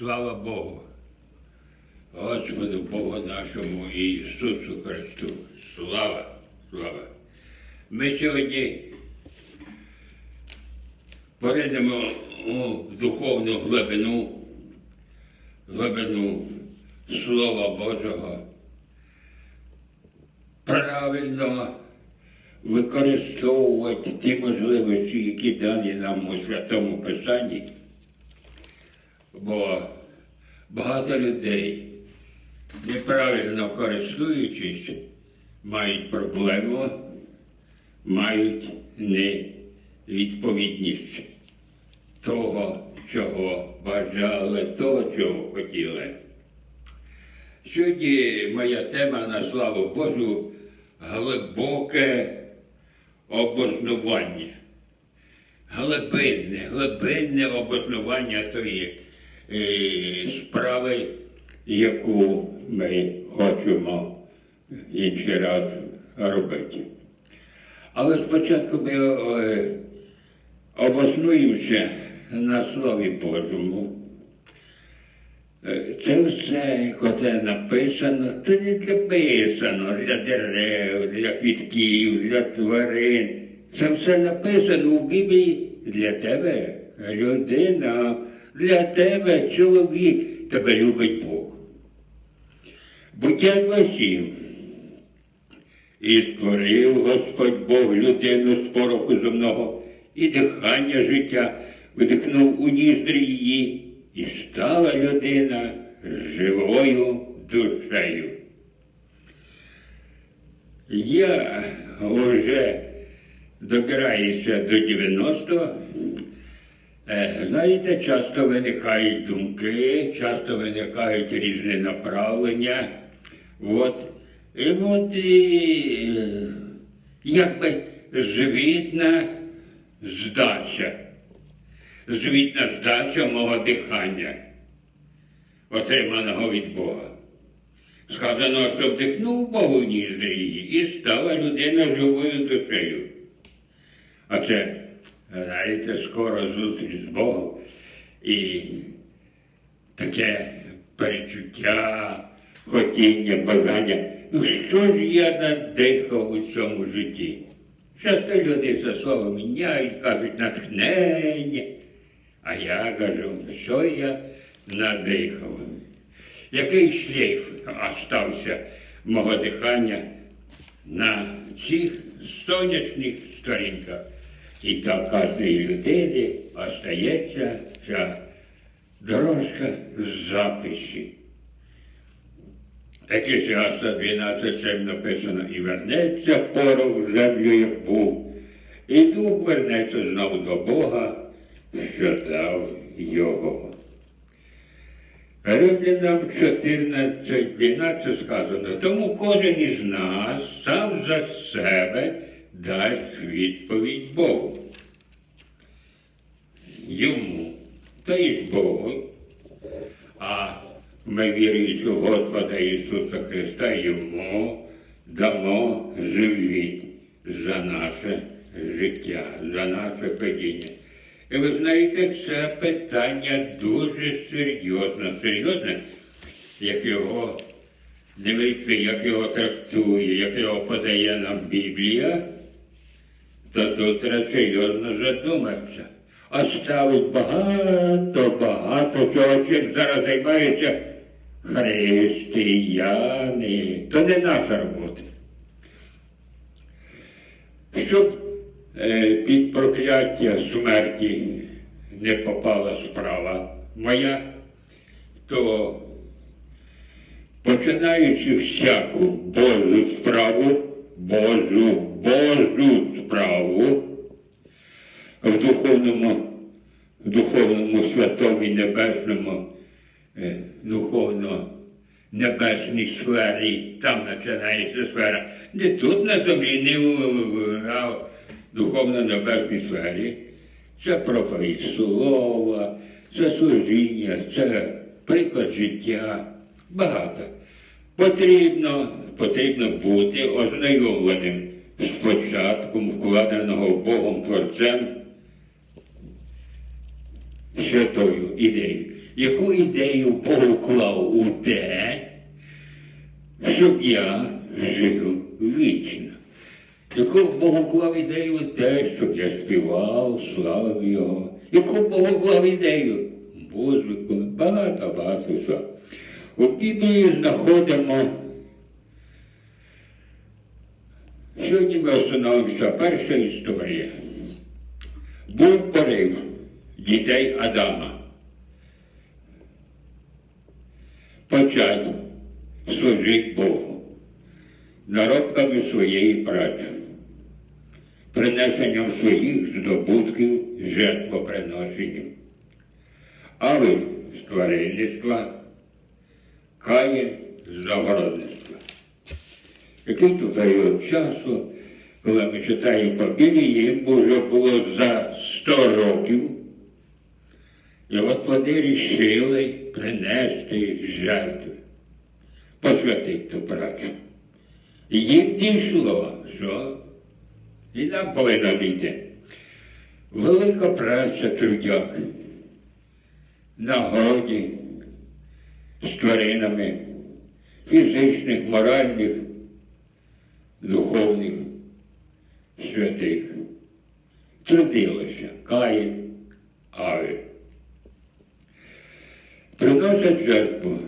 Слава Богу. Господу Богу нашому Ісусу Христу. Слава, слава. Ми сьогодні поринемо у духовну глибину, глибину Слова Божого. Правильно використовувати ті можливості, які дані нам у Святому Писанні. Бо багато людей, неправильно користуючись, мають проблему, мають невідповідність того, чого бажали, того, чого хотіли. Сьогодні моя тема на славу Божу глибоке обоснування. Глибинне, глибинне обоснування е, справи, яку ми хочемо інший раз робити. Але спочатку ми е, обоснуємося на Слові Божому. Е, Це все, котре написано, це не для писано для дерев, для квітків, для тварин. Це все написано у Біблії для тебе, людина, для тебе, чоловік, тебе любить Бог. Буття 2.7. І створив Господь Бог людину з пороху земного, і дихання життя вдихнув у ніздрі її, і стала людина живою душею. Я вже добираюся до 90. Е, Знаєте, часто виникають думки, часто виникають різні направлення. От. І от і, е, якби звітна здача, звітна здача мого дихання, отриманого від Бога. Сказано, що вдихнув Богу ніздрі її і стала людина живою душею. А це, знаєте, скоро зустріч з Богом і таке перечуття, хотіння, бажання. Ну що ж я надихав у цьому житті? Часто люди це слово міняють, кажуть натхнення. А я кажу, що я надихав. Який шлейф остався мого дихання на цих сонячних сторінках. І так кожної людини остається ця дорожка з записі. Екклесіаста 12 7 написано, і вернеться порох в землю, як і дух вернеться знову до Бога, що дав його. Римлянам 14, 12 сказано, тому кожен із нас сам за себе дасть відповідь Богу. Йому, та й Богу. А ми віруючи в Господа Ісуса Христа, йому дамо живіт за наше життя, за наше падіння. І ви знаєте, це питання дуже серйозне, серйозне, як його дивиться, як його трактує, як його подає нам Біблія, то тут треба серйозно задуматися. А ставить багато, багато чого, чим зараз займаються християни. То не наша робота. Щоб е, під прокляття смерті не попала справа моя, то починаючи всяку Божу справу, Божу, Божу справу в духовному, духовному святому і небесному, е, духовно небесній сфері, там починається сфера. Не тут на землі, не в, в духовно-небесній сфері. Це проповідь слова, це служіння, це приклад життя. Багато. Потрібно, потрібно бути ознайомленим з початком, вкладеного Богом Творцем святою ідеєю. Яку ідею Бог вклав у те, щоб я жив вічно? Яку Бог вклав ідею у те, щоб я співав, славив його? Яку Бог вклав ідею? Музику, багато-багато всього. У Біблії знаходимо. Сьогодні ми остановимося перша історія. Був порив дітей Адама. Почать служити Богу наробками своєї праці, принесенням своїх здобутків жертвоприношенням. Але з тваринництва кає з. Який то період часу, коли ми читаємо по їм вже було за 100 років. І от вони рішили принести жертви, посвятити ту працю. І їм дійшло, що і нам повинна бути велика праця трудях на городі з тваринами, фізичних, моральних, духовних, святих. Трудилося Каїн, Авель. Приносять жертву.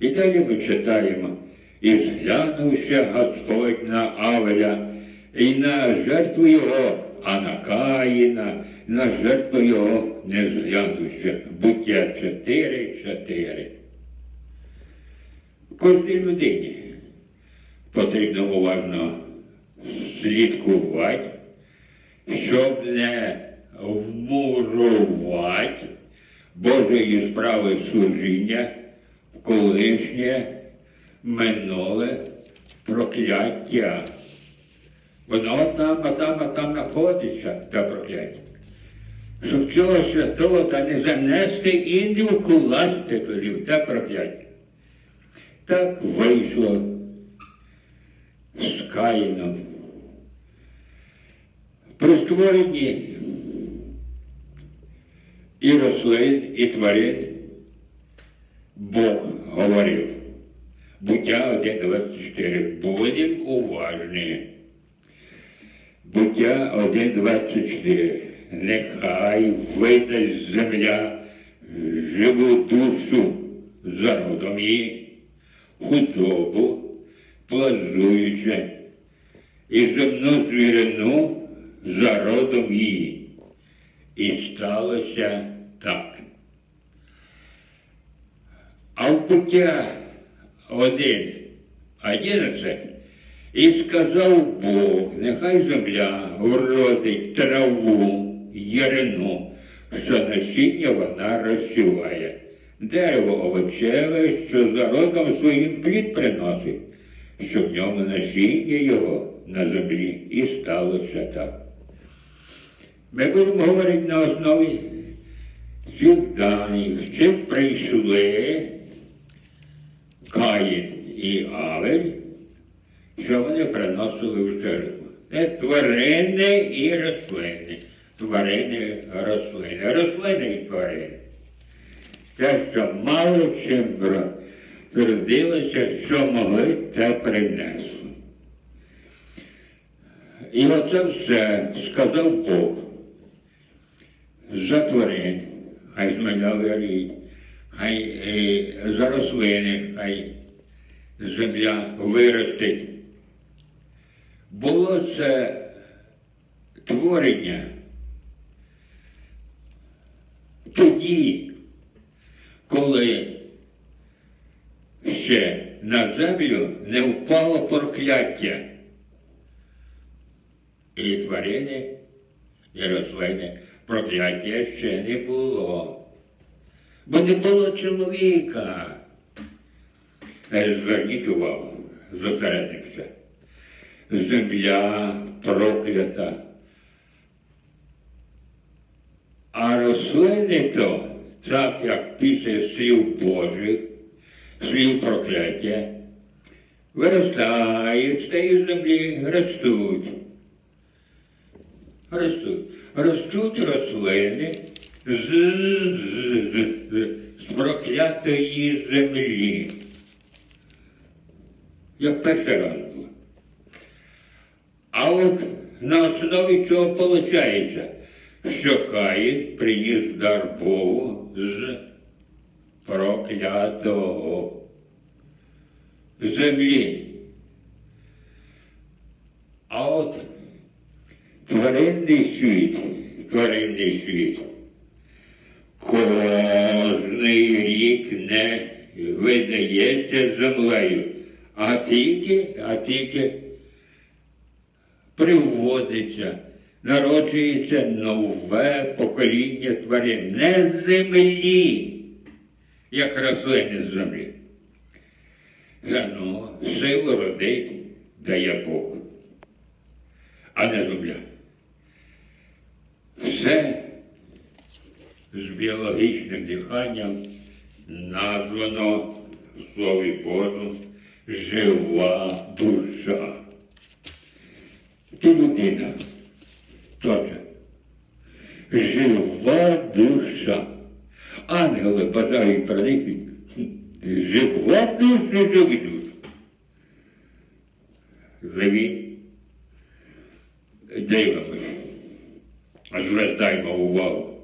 І далі ми читаємо. І зглянувся Господь на Авеля і на жертву його, а на Каїна, на жертву його не зглянувся. Буття 4, 4. Кожній людині потрібно уважно слідкувати, щоб не вмурувати Божої справи служіння в колишнє минуле прокляття. Воно там, а там, а там знаходиться та прокляття. Щоб цього святого та не занести і не вкласти туди в те прокляття. Так вийшло з Каїном. При створенні і рослин, і тварин Бог говорив. Буття 1.24. Будем уважні. Буття 1.24. Нехай видасть земля живу душу за родом її, худобу, плазуючи, і земну звірину за родом її. І сталося так. А в буття один, одинадцять, і сказав Бог, нехай земля вродить траву, ярину, що насіння вона розсіває. Дерево овочеве, що за родом своїм плід приносить, що в ньому насіння його на землі і сталося так. Ми будемо говорити на основі цих даних, чим прийшли Каїн і Авель, що вони приносили в жертву. Це тварини і рослини. Тварини, рослини, рослини і тварини. Те, що мало чим трудилося, що могли, те принесли. І оце все сказав Бог. За тварин, хай зміна виріть, хай е, за рослини, хай земля виростить. Було це творення тоді, коли ще на землю не впало прокляття. І тварини, і рослини прокляття ще не було. Бо не було чоловіка. Зверніть увагу, зосередимося. Земля проклята. А рослини то, так як після слів Божих, слів прокляття, виростають з тієї землі, ростуть. Ростуть. Ростуть рослини, з, з, з, з проклятої землі. Як перший раз було. А от на основі чого виходить, що Каїн приніс дар Богу з проклятого землі. А от тваринний світ, тваринний світ, кожний рік не видається землею, а тільки, а тільки приводиться, народжується нове покоління тварин, не з землі, як рослини з землі. Ну, силу родить дає Бог, а не земля. Все з біологічним диханням названо в Слові Божому жива душа. Ти людина теж. Жива душа. Ангели бажають проникнути. Жива душа живуть. Живі. Дивимось. Звертаємо увагу,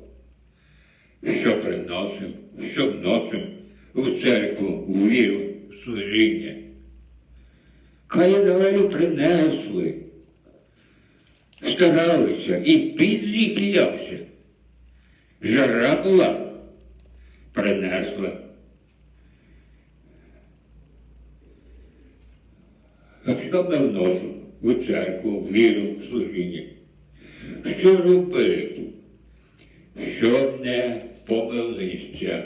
що приносимо, що вносимо в церкву, в віру, в служіння. Каїновелю принесли, старалися і підзіхлявся. Жара принесла. А що ми вносимо у церкву, в віру, в служіння? Що робити, щоб не помилився?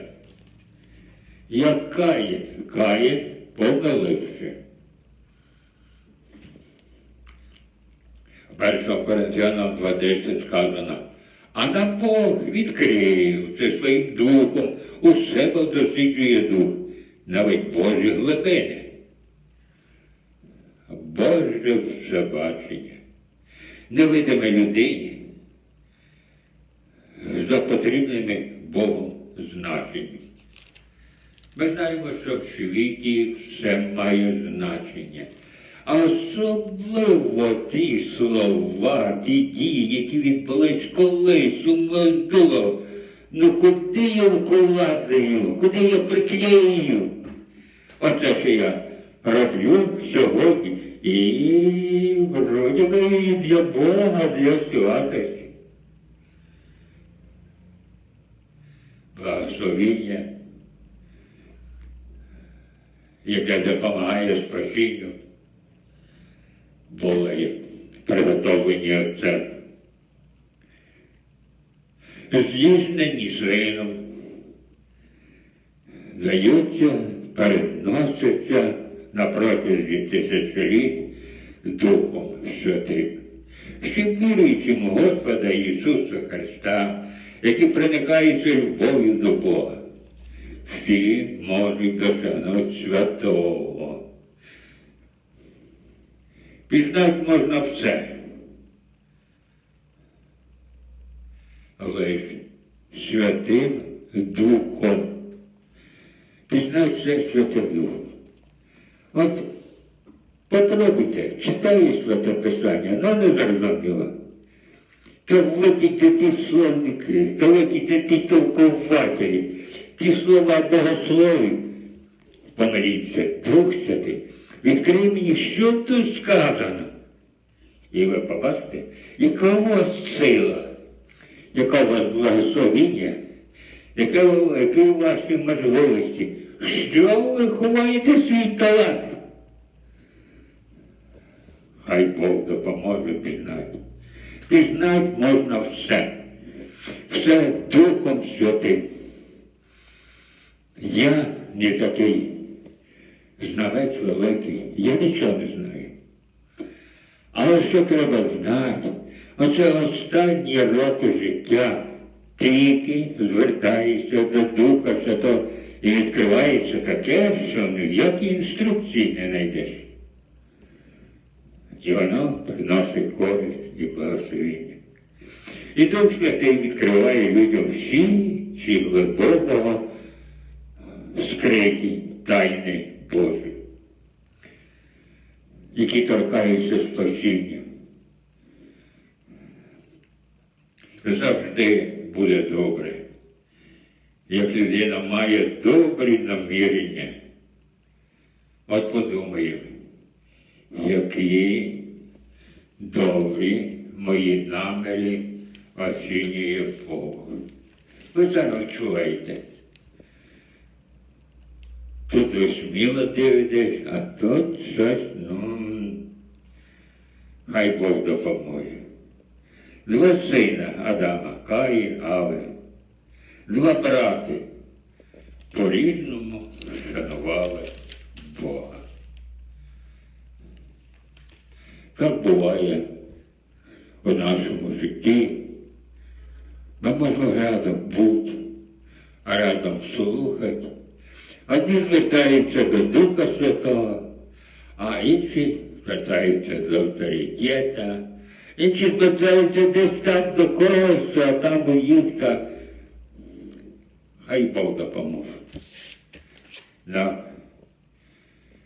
Як кає, кає, помилився. 1 Коринфянам 2.10 сказано, а нам Бог відкрив це своїм духом, у себе досліджує дух, навіть Божі глибини. Боже всебачення, невидиме людині за потрібними Богом значеннями. Ми знаємо, що в світі все має значення. Особливо ті слова, ті дії, які відбулись колись у минуло. Ну куди я вкладаю, куди я приклею? Оце що я роблю сьогодні. І вроді би для Бога, для святості. Благословіння, яке допомагає спасінню, були приготовлені Отцем. Здійснені сином, даються, переносяться на протязі тисячоліть Духом Святим. Всім віруючим Господа Ісуса Христа, які проникаються любов'ю до Бога, всі можуть досягнути святого. Пізнати можна все. Лиш Святим Духом. Пізнати все Святим Духом. От попробуйте, читаєш Святе Писання, ну не зрозуміло. То викидьте ті словники, то викидьте ті толкователі, ті слова богословів. Помоліться, Дух Святий, відкрий мені, що тут сказано. І ви побачите, яка у вас сила, яка у вас благословіння, яка, які у ваші можливості, що ви ховаєте свій талант. Хай Бог допоможе пізнати. Пізнати можна все. Все Духом Святим. Я не такий знавець великий, я нічого не знаю. Але що треба знати? Оце останні роки життя тільки звертаєшся до Духа Святого і відкривається таке, що ніякі інструкції не знайдеш. І воно приносить користь і благословення. І Дух Святий відкриває людям всі ці глибокого скриті тайни Божі, які торкаються спасіння. Завжди буде добре, як людина має добрі намірення. От подумаємо, які добрі мої наміри оцінює Бог. Ви зараз чуєте. Тут ви сміло дивитесь, а тут щось, ну, хай Бог допоможе. Два сина Адама, Каїн, Авель, два брати по-різному шанували Бога. Так буває у нашому житті. Ми можемо рядом бути, а рядом слухати. Одні звертаються до Духа Святого, а інші звертаються до авторитета, інші звертаються десь там до когось, а там у їх так. Хай Бог допоможе. Нам,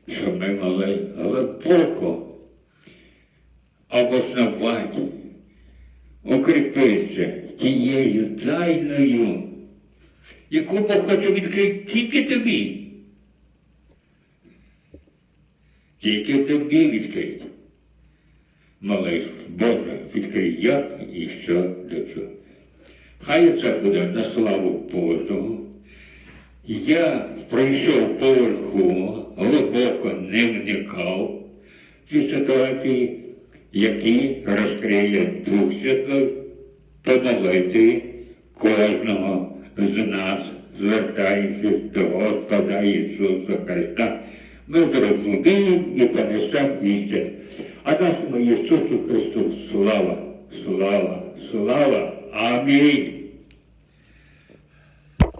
щоб ми могли глибоко обоснувати, укріпитися тією тайною, яку хоче відкрити тільки тобі. Тільки тобі відкрити. Молись, Боже, відкрий як і що до чого. Хай це буде на славу Божого. Я пройшов поверху, глибоко не вникав ці ситуації, які розкриє Дух Святий, помолити кожного з нас, звертаючись до Господа Ісуса Христа, ми зрозуміємо і понесемо істину. А нашому Ісусу Христу слава, слава, слава. Амінь.